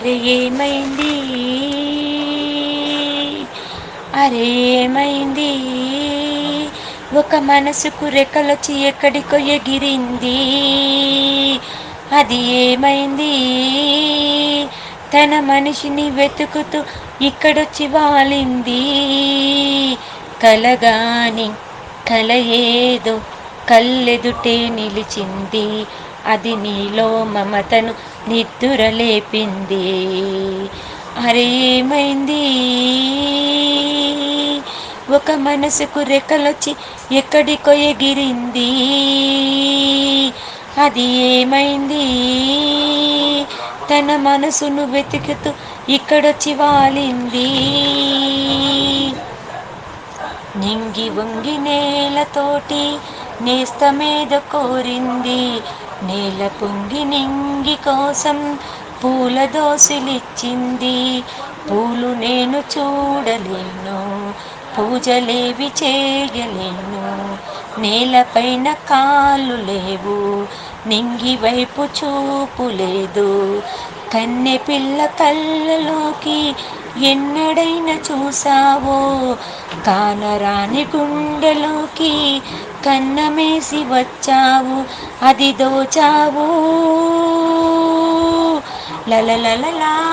అరే ఏమైంది? అరే ఏమైంది? ఒక మనసుకు రెక్కలొచ్చి ఎక్కడికో ఎగిరింది. అది ఏమైంది? తన మనిషిని వెతుకుతూ ఇక్కడొచ్చి వాలింది. కలగాని కల ఏదో కళ్ళెదుటే నిలిచింది. అది నీలో మమతను నిద్దురలేపింది. అరే ఏమైంది ఒక మనసుకు రెక్కలొచ్చి ఎక్కడికో ఎగిరింది. అది ఏమైంది? తన మనసును వెతుకుతూ ఇక్కడొచ్చి వాలింది. నింగి వంగి నేలతోటి నేస్తమేద కోరింది. నేల పొంగి నింగి కోసం పూల దోసిలిచ్చింది. పూలు నేను చూడలేను పూజలేవి చేయలేను. నేలపైన కాళ్ళు లేవు నింగి వైపు చూపు లేదు. కన్నె పిల్ల కళ్ళలోకి ఎన్నడైనా చూసావో? కానరాని గుండెలోకి కన్నమేసి వచ్చావు. అది దోచావు. లలలలలా.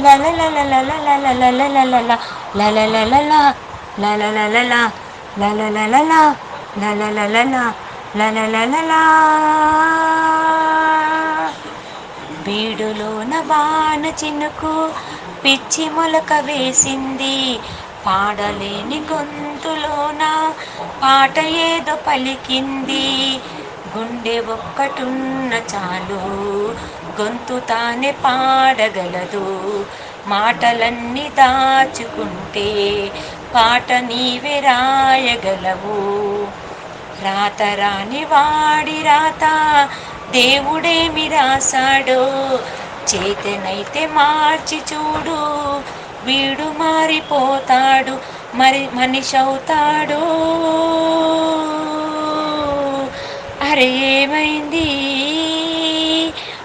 లలలలలలలలలలలల లలలలలా లలలలలా లలలలలా లలలలలా లలలలలా బీడులోన వాన చినుకు పిచ్చి మొలక వేసింది. పాడలేని గొంతులోన పాట ఏదో పలికింది. గుండె ఒక్కటున్న చాలు గొంతు తానే పాడగలదు. మాటలన్నీ దాచుకుంటే పాట నీవే రాయగలవు. రాత రాని వాడి రాత దేవుడేమి రాశాడో చేతనైతే మార్చి చూడు. వీడు మారిపోతాడు. మరి మనిషి అవుతాడు. అరే ఏమైంది?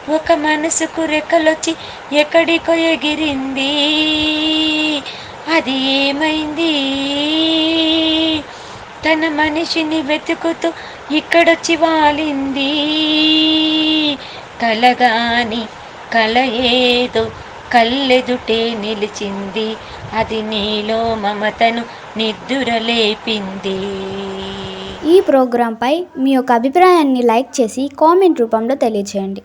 ఒక మనసుకు రెక్కలొచ్చి ఎక్కడికో ఎగిరింది. అది ఏమైంది? తన మనిషిని వెతుకుతూ ఇక్కడొచ్చి వాలింది. కలగాని కల ఏదో కళ్ళెదుటే నిలిచింది. అది నీలో మమతను నిద్దురలేపింది. ఈ ప్రోగ్రాంపై మీ యొక్క అభిప్రాయాన్ని లైక్ చేసి కామెంట్ రూపంలో తెలియచేయండి.